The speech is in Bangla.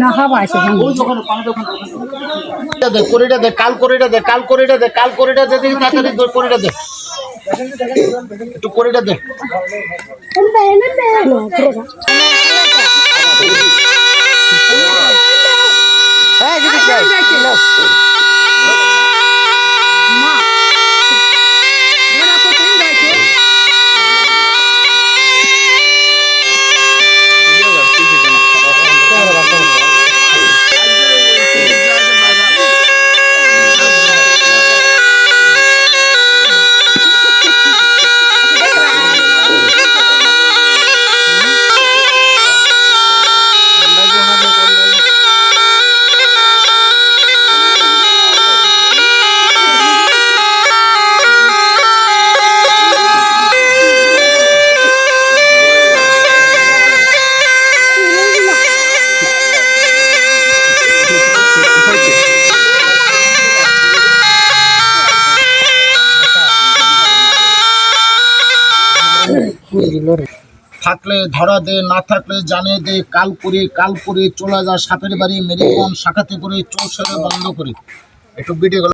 না হাওয়া আছে এটা দে করিটা দে কাল করিটা দে কাল করিটা দে কাল করিটা দে দেখি তাড়াতাড়ি দে, করিটা দে। একটু করিটা দে। থাকলে ধরা দে, না থাকলে জানে দে, কাল করে কাল করে চলে যা, সাপের বাড়ি মেরিকন শাখাতে করে, চোর সেরে বন্ধ করে। একটু ভিডিও